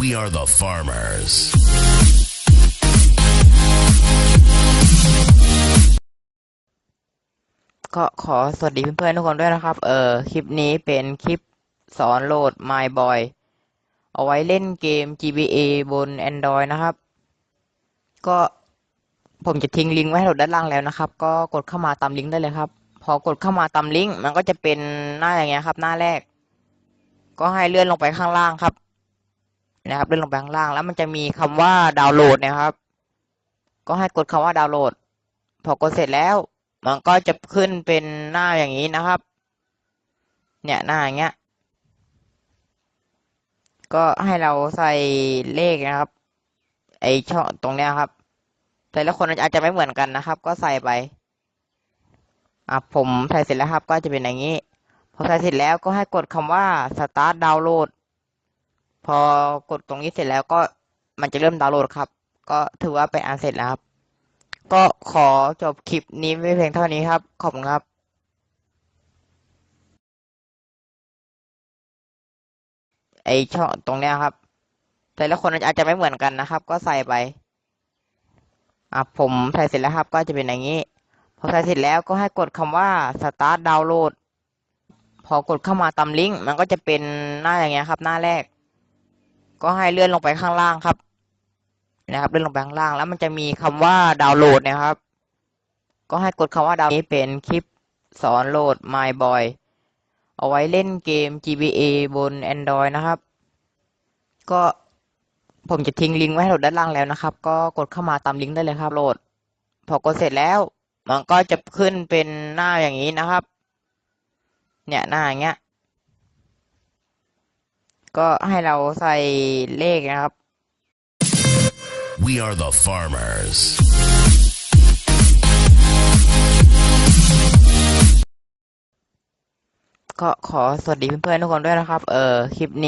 We are the farmers. ก็ขอสวัสดีเพื่อนๆทุกคนด้วยนะครับ เออคลิปนี้เป็นคลิปสอนโหลด My Boy เอาไว้เล่นเกม GBA บน Android นะครับ ก็ผมจะทิ้งลิงก์ไว้ให้โหลดด้านล่างแล้วนะครับ ก็กดเข้ามาตามลิงก์ได้เลยครับ พอกดเข้ามาตามลิงก์มันก็จะเป็นหน้าอย่างเงี้ยครับ หน้าแรก ก็ให้เลื่อนลงไปข้างล่างครับ นะครับเลื่อนลงไปข้างล่าง แล้วมันจะมีคำว่าดาวน์โหลดนะครับ ก็ให้กดคำว่าดาวน์โหลด พอกดเสร็จแล้ว มันก็จะขึ้นเป็นหน้าอย่างนี้นะครับ เนี่ยหน้าอย่างเงี้ย ก็ให้เราใส่เลขนะครับ ไอช่องตรงเนี้ยครับ แต่ละคนอาจจะไม่เหมือนกันนะครับ ก็ใส่ไปอะผมใส่เสร็จแล้วครับ ก็จะเป็นอย่างนี้พอใส่เสร็จแล้วก็ให้กดคำว่า start download พอกดตรงนี้เสร็จแล้วก็มันจะเริ่มดาวน์โหลดครับ ก็ถือว่าเป็นอันเสร็จแล้วครับ ก็ขอจบคลิปนี้ไว้เพียงเท่านี้ครับ ขอบคุณครับไอช่องตรงเนี้ยครับ แต่ละคนอาจจะไม่เหมือนกันนะครับ ก็ใส่ไปอะผมใส่เสร็จแล้วครับ ก็จะเป็นอย่างนี้ พอใส่เสร็จแล้วก็ให้กดคำว่า start download พอกดเข้ามาตามลิงก์มันก็จะเป็นหน้าอย่างเงี้ยครับ หน้าแรก ก็ให้เลื่อนลงไปข้างล่างครับ นะครับ เลื่อนลงไปข้างล่าง แล้วมันจะมีคำว่าดาวน์โหลดนะครับ ก็ให้กดคำว่าดาวน์นี้เป็นคลิปสอนโหลด My Boy เอาไว้เล่นเกม GBA บน Android นะครับ ก็ผมจะทิ้งลิงก์ไว้ให้โหลดด้านล่างแล้วนะครับ ก็กดเข้ามาตามลิงก์ได้เลยครับโหลด พอกดเสร็จแล้ว มันก็จะขึ้นเป็นหน้าอย่างนี้นะครับ เนี่ยหน้าอย่างเงี้ย ก็ให้เราใส่เลขนะครับ We are the farmers. ก็ขอสวัสดีเพื่อนๆทุกคนด้วยนะครับ เออคลิปนี้